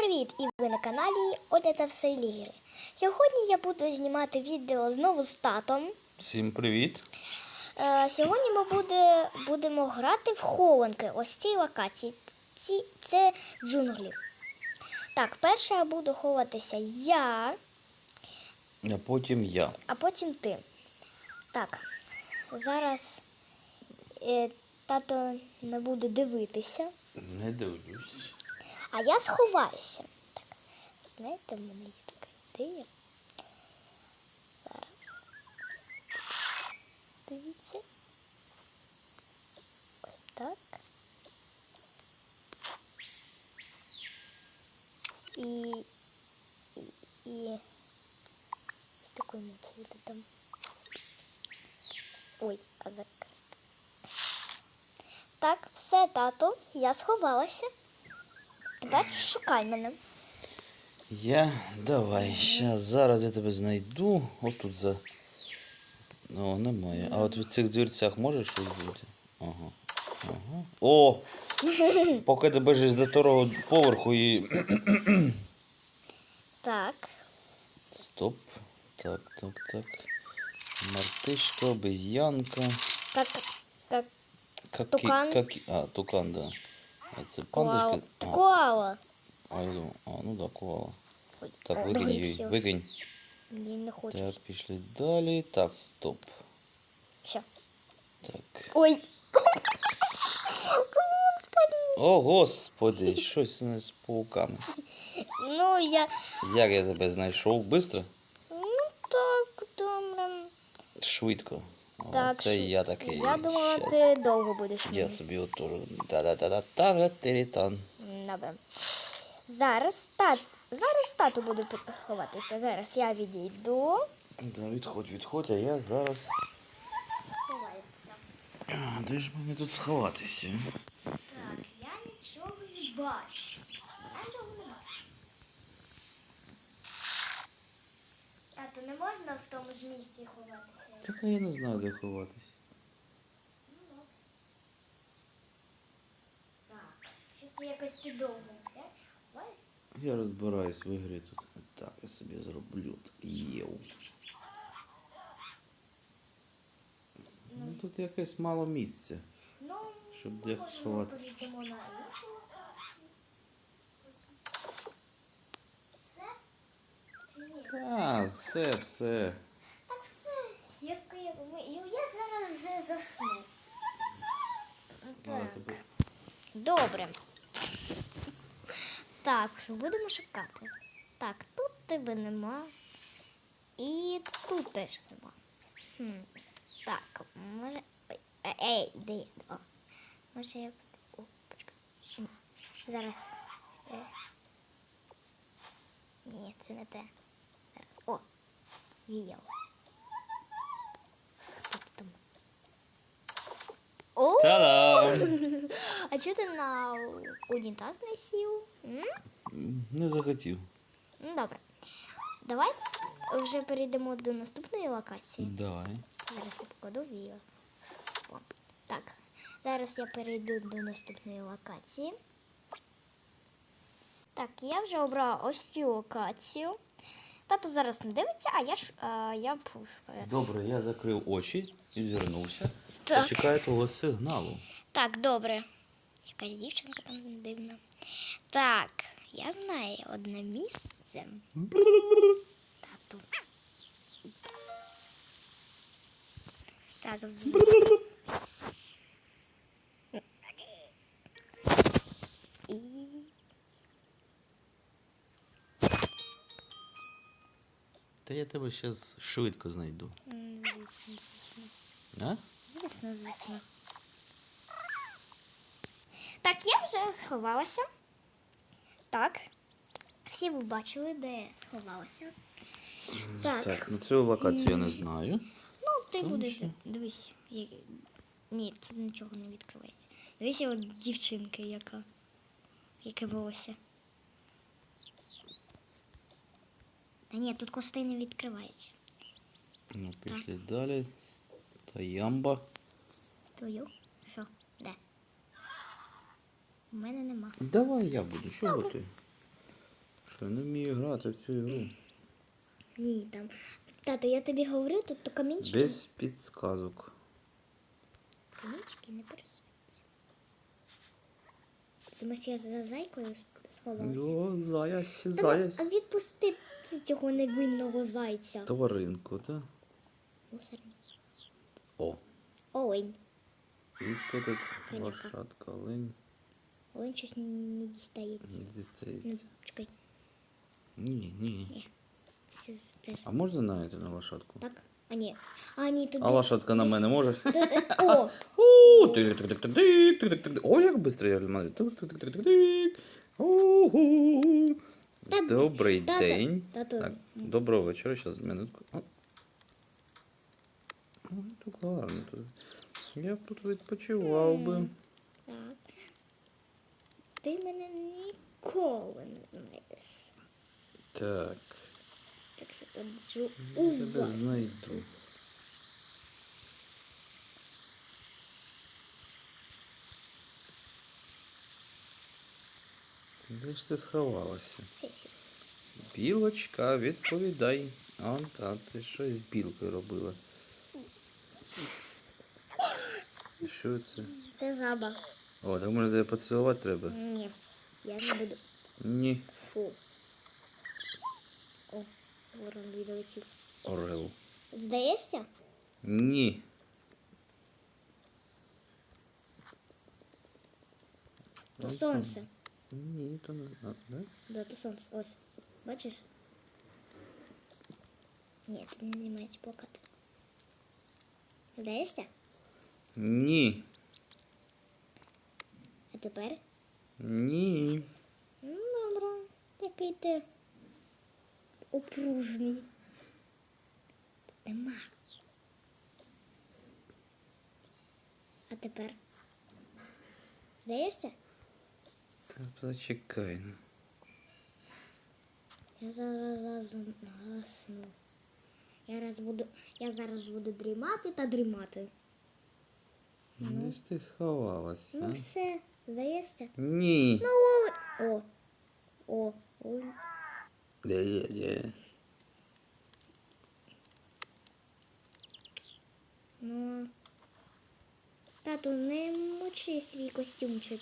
привіт! І ви на каналі Оля та все Лігери. Сьогодні я буду знімати відео знову з татом. Всім привіт! Е, сьогодні ми буде, будемо грати в хованки. Ось цій локації. Ці, це джунглі. Так, перше я буду ховатися я, А потім я. а потім ти. Так, зараз е, тато не буде дивитися, Не дивлюсь. А я сховаюся. Так, знаєте, в мене є така ідея. Зараз. Дивіться. Ось так. І, і, з такою муцею там. Ой, а закрити. Так, все, тато, я сховалася. Тепер шукай мене. Я давай. Щас, зараз я тебе знайду. Отут за. О, немає. А от в цих дверцях може щось бути? Ага. Ага. О! Поки ти біжиш до второго поверху і. Так. Стоп. Так, так, так. Мартишка, обезьянка. Как, как Какі, Тукан. какі... А, тукан, да. А це пандочка. А, Коала. а, я думав, а, ну да, коала. Так, викинь її, викинь. Ні, не хочу. Так, пішли далі. Так, стоп. Все. Так. Ой. О, господи, щось у нас з пауками. Ну, я... Як я тебе знайшов? Бистро? Ну, так, добре. Швидко. О, Так, це що- я такий. Я думала, Щас. ти довго будеш. Я мені. собі отож. та-да-да-да, тирітан. Добре. Зараз тат... Зараз тато буде ховатися. Зараз я відійду. Да, відходь, відходь, а я зараз. Ховаюся. Де ж мені тут сховатися? Так, я нічого не бачу. Я нічого не не можна в тому ж місці ховатися? Так я не знаю, де ховатись. Ну, добре. Так, що ти якось ти довго йдеш? Я розбираюсь в ігрі тут. Так, я собі зроблю. Єу. Ну тут якесь мало місця. Ну, Щоб ми де можемо сховати. перейдемо на іншу локацію. Все? Чи ні? А, все, все. Так все. Як, ми, я зараз вже засну. Так. Добре. Так, будемо шукати. Так, тут тебе нема. І тут теж нема. Хм. Так, може. Ой, е- ей, де я? О. Може я. О, Зараз. Е. Ні, це не те. О. О! Та-дам! А чого ти на унітаз не сів? Не захотів. Ну, добре. Давай вже перейдемо до наступної локації. Давай. Зараз я покладу відео. О, так. Зараз я перейду до наступної локації. Так, я вже обрала ось цю локацію. Тато зараз не дивиться, а я ж а, я пушкаю. Добре, я закрив очі і звернувся. Так. Чекаю того сигналу. Так, добре. Якась дівчинка там дивна. Так, я знаю одне місце. Тату. Так, з... Та я тебе зараз швидко знайду. м, Звісно, звісно. А? Звісно, звісно. Так, я вже сховалася. Так. Всі ви бачили, де я сховалася. Так. Так, на цю локацію я не знаю. Ну, ти Тому будеш. що? Дивись. як- Ні, тут нічого не відкривається. Дивись, от дівчинка, яка. Яке волосся. Та ні, тут кости не відкриваються. Ну, пішли далі. Таямба. Твою? Що? Де? У мене нема. Давай я буду. Чого ти? Що, не вмію грати в цю ігру. Ні, там. Тато, я тобі говорю, тут то камінчики. Без підсказок. Камінчики не пересуються. Думаєш, я за зайкою сховалася? О, заясь, ну, заясь. А відпусти цього невинного зайця. Тваринку, так? Мусорний. О. Олень. І хто тут? Коняка. Лошадка, олень. Олень щось не дістається. Не Ну, дістається. чекай. Ні, ні. Це, це ж А можна навіть на лошадку? так? А ні. А ні, тут А десь- лошадка на мене може? Та- О! У, тик-тик-тик-тик-тик, тик-тик-тик. О, як швидко я. Тик-тик-тик-тик-тик. Та- Добрий день. Так, доброго вечора, зараз минутку. О. Тут гарно тут. Я б тут відпочивав би. Так. Ти мене ніколи не знайдеш. Так, Так що тоджу я тебе увагу. знайду. Де ж ти сховалася? Білочка, відповідай. А, та ти щось з білкою робила. І Що це? Це жаба. О, так може тебе поцілувати треба? Ні. Я не буду. Ні. Фу. О, ворон відлетів. Орел. Здаєшся? Ні. Сонце. Ні, то не надо, да? Да, то сонце. Ось. Бачиш? Ні, тут не мають плакати. Здаєшся? Ні. А тепер? Ні. Ну, добре. Який ти опружний. Тут нема. А тепер? Здаєшся? Зачекай. ну. Я зараз засну. Я раз буду. Я зараз буду дрімати та дрімати. Де ж ти сховалася? Ну все, здається. Ні. Ну о. О. О. Де-де-де. Ну. Тату, не мочи свій костюмчик.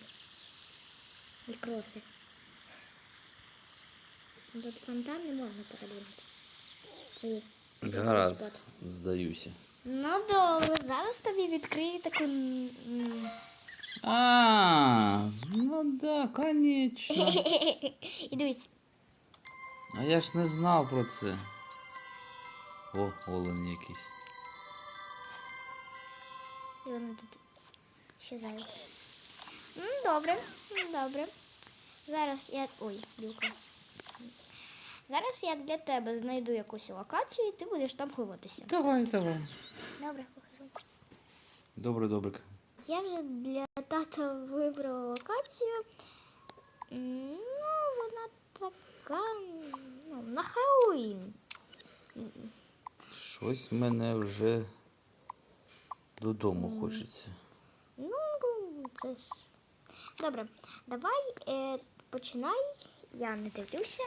І кроси. Тут фонтан не можна передвинути. Це Гаразд, здаюся. Ну добре, зараз тобі відкрию таку. м, А, ну да, конечно. І дивись, А я ж не знав про це. О, олень якийсь. і воно тут щезають. Ну, добре, ну, добре. Зараз я. Ой, білка. Зараз я для тебе знайду якусь локацію і ти будеш там ховатися. Давай, давай. Добре, покажу. Добре, добре. Я вже для тата вибрала локацію. Ну, вона така. Ну, на Хеллоуін. Щось мене вже додому хочеться. Ну, це ж. Добре, давай е, починай. Я не дивлюся.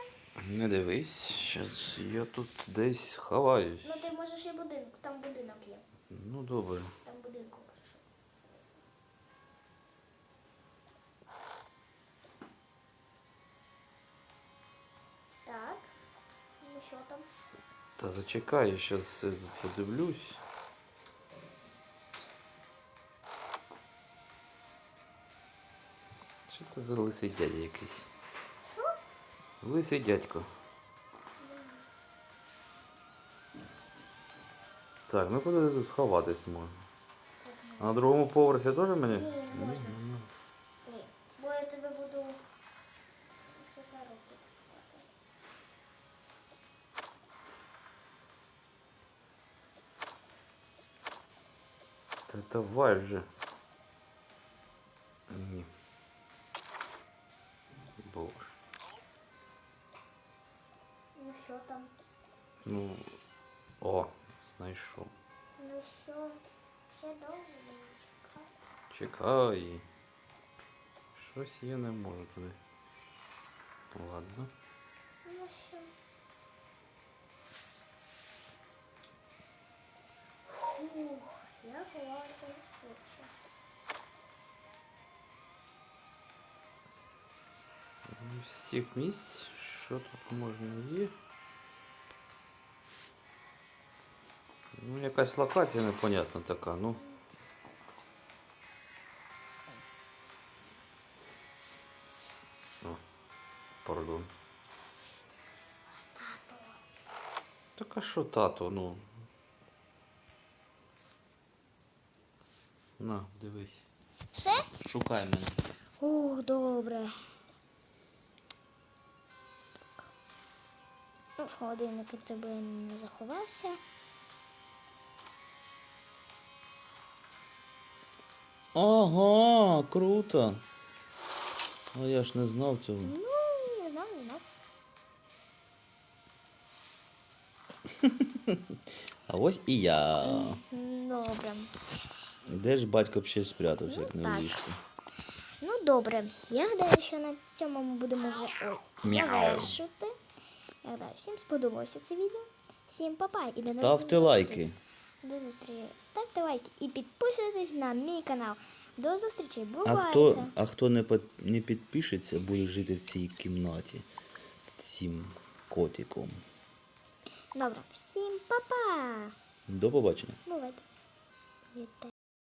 Не дивись, зараз я тут десь ховаюсь. Ну, ти можеш і будинок, там будинок є. Ну добре. Там будинку прошу. Так. Ну що там? Та зачекай, я зараз подивлюсь. Це за лисий дядя якийсь? Що? Лисий дядько. Так, ну куди тут сховатись можна? А на другому поверсі теж мені? Ні, не можна. Ні. Бо я тебе буду. Та давай вже. О, знайшов. Ну що? Ще довго чекати. Чекай. Щось я не можу туди. Ладно. Тому що. Фух, я ховалася швидше. З місць, що тут можна є? Ну, якась локація непонятна така, ну. О, пардон. Так а що тато, ну. На, дивись. Все? Шукай мене. Ух, добре. Ну, в холодильник тебе не заховався. Ага, круто. А я ж не знав цього. Ну, не знав, не знав. А ось і я. Добре. Де ж батько б ще спрятався, як Ну, не в так. Ну, добре. Я гадаю, що на цьому ми будемо вже ой, Мяу. завершити. Я гадаю, всім сподобалося це відео. Всім папа і до нових Ставте зустрічей. лайки. До зустрічі. Ставте лайки і підписуйтесь на мій канал. До зустрічі. А хто, а хто не, под, не підпишеться, буде жити в цій кімнаті з цим котиком. Добре. Всім папа. До побачення. Бувайте.